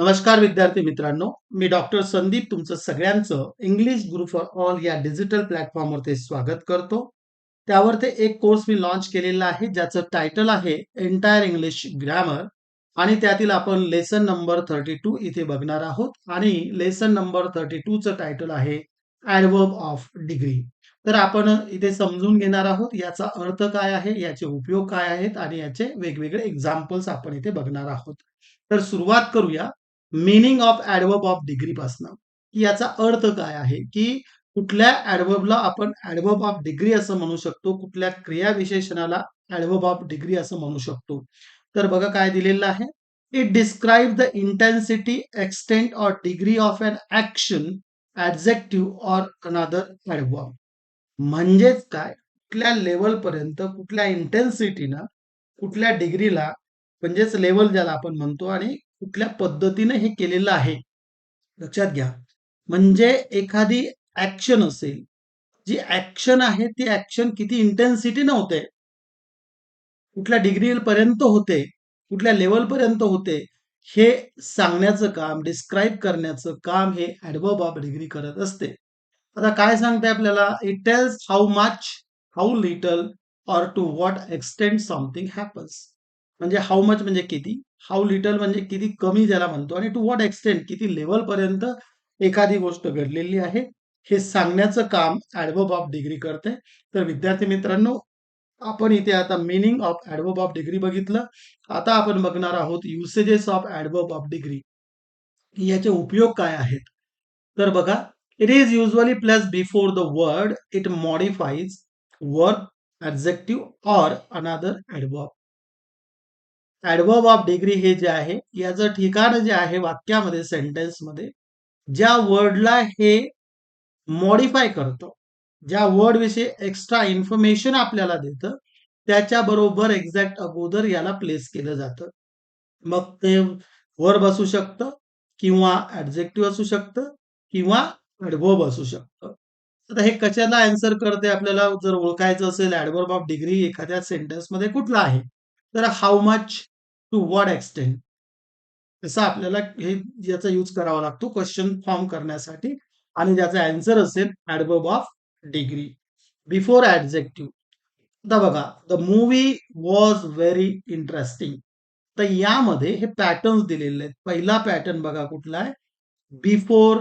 नमस्कार विद्यार्थी मित्रांनो मी डॉक्टर संदीप तुमचं सगळ्यांचं इंग्लिश ग्रुप फॉर ऑल या डिजिटल प्लॅटफॉर्मवरती स्वागत करतो. त्यावर ते एक कोर्स मी लॉन्च केलेला आहे ज्याचं टायटल आहे एंटायर इंग्लिश ग्रॅमर आणि त्यातील आपण लेसन नंबर थर्टी टू इथे बघणार आहोत. आणि लेसन नंबर थर्टी टूचं टायटल आहे ॲडवर्ब ऑफ डिग्री तर आपण इथे समजून घेणार आहोत याचा अर्थ काय आहे याचे उपयोग काय आहेत आणि याचे वेगवेगळे एक्झाम्पल्स आपण इथे बघणार आहोत. तर सुरुवात करूया. Meaning of adverb of degree पासनं. की याचा अर्थ काय आहे? की कुठल्या ऍडवर्बला आपण ऍडवर्ब ऑफ डिग्री असं म्हणू शकतो कुठल्या क्रियाविशेषणाला ऍडवर्ब ऑफ डिग्री असं म्हणू शकतो. तर बघा काय दिलेलं आहे. It describe the intensity extent or degree of an action adjective or another adverb म्हणजेच काय? कुठल्या लेवल पर्यंत कुठल्या इंटेन्सिटीनं कुठल्या डिग्रीला म्हणजेच लेवल ज्याला आपण म्हणतो आणि कुठल्या पद्धतीने हे केलेलं आहे. लक्षात घ्या. म्हणजे एखादी ऍक्शन असेल जी ऍक्शन आहे ती ऍक्शन किती इंटेन्सिटी होते. कुठल्या डिग्री पर्यंत होते कुठल्या लेवल पर्यंत होते हे सांगण्याचं काम डिस्क्राईब करण्याचं काम हे ऍडवर्ब ऑफ डिग्री करत असते. आता काय सांगते आपल्याला? It tells how much how little or to what extent something happens म्हणजे हाऊ मच म्हणजे किती? हाऊ लिटल म्हणजे किती कमी ज्याला म्हणतो आणि टू व्हॉट एक्सटेंट किती लेवल पर्यंत एखादी गोष्ट घडलेली आहे हे सांगण्याचं काम ऍडवर्ब ऑफ डिग्री करते. तर विद्यार्थी मित्रांनो आपण इथे आता meaning of adverb of degree बघितलं. आता आपण बघणार आहोत usages of adverb of degree याचे उपयोग काय आहेत? तर बघा it is usually placed before the word it modifies verb adjective or another adverb adverb of degree हे जे आहे याचं ठिकाण जे आहे वाक्यामध्ये सेंटेन्समध्ये ज्या वर्डला हे मॉडिफाय करतो ज्या वर्ड विषयी एक्स्ट्रा इन्फॉर्मेशन आपल्याला देतं त्याच्या बरोबर एक्झॅक्ट अगोदर याला प्लेस केलं जातं. मग ते वर्ब असू शकतं किंवा ऍडजेक्टिव्ह असू शकतं किंवा ऍडवर्ब असू शकतं. आता हे कशाला आन्सर करते आपल्याला? जर ओळखायचं असेल ऍडवर्ब ऑफ डिग्री एखाद्या सेंटेन्समध्ये कुठला आहे? तर how much to what extend तसं आपल्याला हे याचा यूज करावा लागतो क्वेश्चन फॉर्म करण्यासाठी आणि ज्याचा अँसर असेल adverb of degree before adjective आता बघा the movie was very interesting तर यामध्ये हे पॅटर्न्स दिलेले आहेत. पहिला पॅटर्न बघा कुठला आहे? बिफोर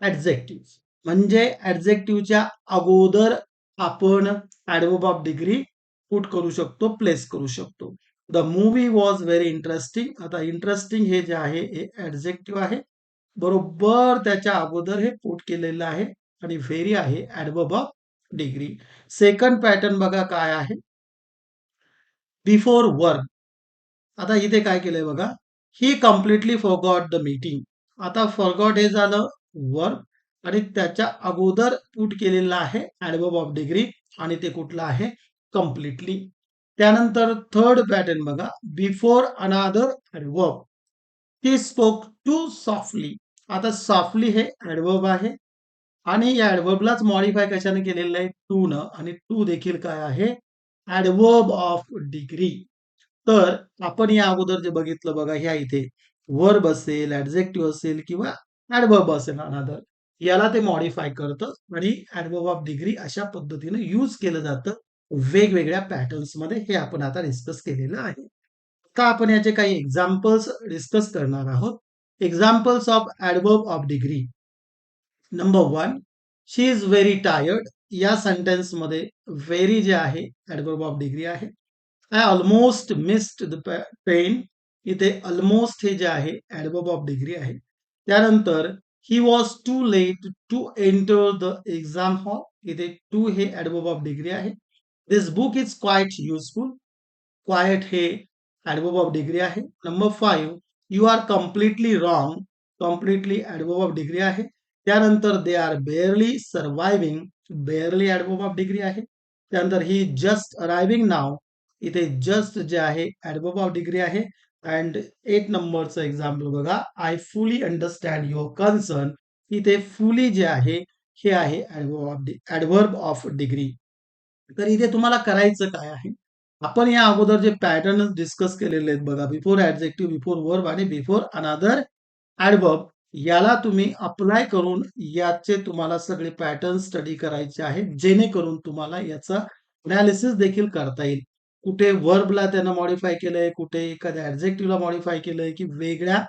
ऍडजेक्टिव्ह म्हणजे ऍडजेक्टिव्हच्या अगोदर आपण ऍडवर्ब ऑफ डिग्री पुट करू शकतो प्लेस करू शकतो. The movie was very interesting आता इंटरेस्टिंग हे जे आहे हे ऍडजेक्टिव्ह आहे. बरोबर त्याच्या अगोदर हे पुट केलेलं आहे आणि व्हेरी आहे adverb of degree second pattern बघा काय आहे. बिफोर वर्क आता इथे काय केलंय बघा. He completely forgot the meeting आता फॉरगॉट हे झालं वर्क आणि त्याच्या अगोदर पुट केलेलं आहे ऍडबब ऑफ डिग्री आणि ते कुठलं आहे? कम्प्लिटली त्यानंतर थर्ड पॅटर्न बघा. Before another adverb he spoke too softly आता सॉफ्टली हे ऍडवर्ब आहे. आणि या ऍडवर्बलाच मॉडिफाय कशाने केलेलं आहे? टू न. आणि टू देखील काय आहे? ऍडवर्ब ऑफ डिग्री तर आपण या अगोदर जे बघितलं बघा ह्या इथे वर्ब असेल ऍडजेक्टिव्ह असेल किंवा ऍडवर्ब असेल अनादर याला ते मॉडिफाय करतं आणि ऍडवर्ब ऑफ डिग्री अशा पद्धतीने यूज केलं जातं. वेगवेगळ्या पॅटर्न्समध्ये हे आपण आता डिस्कस केलेलं आहे. आता आपण याचे काही एक्झाम्पल्स डिस्कस करणार आहोत. Examples of adverb of degree number one she is very tired या सेंटेन्समध्ये व्हेरी जे आहे ॲडवर्ब ऑफ डिग्री आहे. I almost missed the pen इथे ऑलमोस्ट हे जे आहे ऍडवर्ब ऑफ डिग्री आहे. त्यानंतर he was too late to enter the exam hall इथे टू हे ऍडवर्ब ऑफ डिग्री आहे. This book is quite useful quite हे ॲडवोब ऑफ डिग्री आहे. Number five you are completely wrong completely adverb of degree आहे. त्यानंतर they are barely surviving barely adverb of degree आहे. त्यानंतर ही just arriving नाव इथे just जे आहे ऍडवर्ब ऑफ डिग्री आहे. अँड एट नंबरचं एक्झाम्पल बघा. I fully understand your concern इथे फुली जे आहे हे आहे ऍडवर्ब ऑफ ऑफ डिग्री तर इथे तुम्हाला करायचं काय आहे? आपण या अगोदर जे पॅटर्न डिस्कस केलेले आहेत बघा बिफोर ऍडजेक्टिव्ह बिफोर वर्ब आणि बिफोर अनादर ॲडव्हर्ब याला तुम्ही अप्लाय करून याचे तुम्हाला सगळे पॅटर्न स्टडी करायचे आहेत जेणेकरून तुम्हाला याचा अनालिसिस देखील करता येईल. कुठे वर्बला त्यांना मॉडिफाय केलंय कुठे एखाद्या ऍडजेक्टिव्हला मॉडिफाय केलंय की वेगळ्या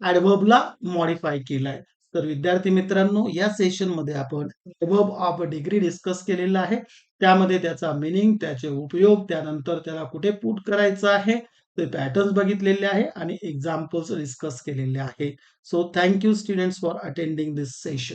ॲडव्हर्बला मॉडिफाय केलाय. तर विद्यार्थी मित्रांनो या सेशनमध्ये आपण ॲडव्हर्ब ऑफ डिग्री डिस्कस केलेला आहे. त्यामध्ये त्याचा मिनिंग त्याचे उपयोग त्यानंतर त्याला कुठे पुट करायचं आहे ते पॅटर्न्स बघितलेले आहे आणि एक्झाम्पल्स डिस्कस केलेले आहे. So thank you students for attending this session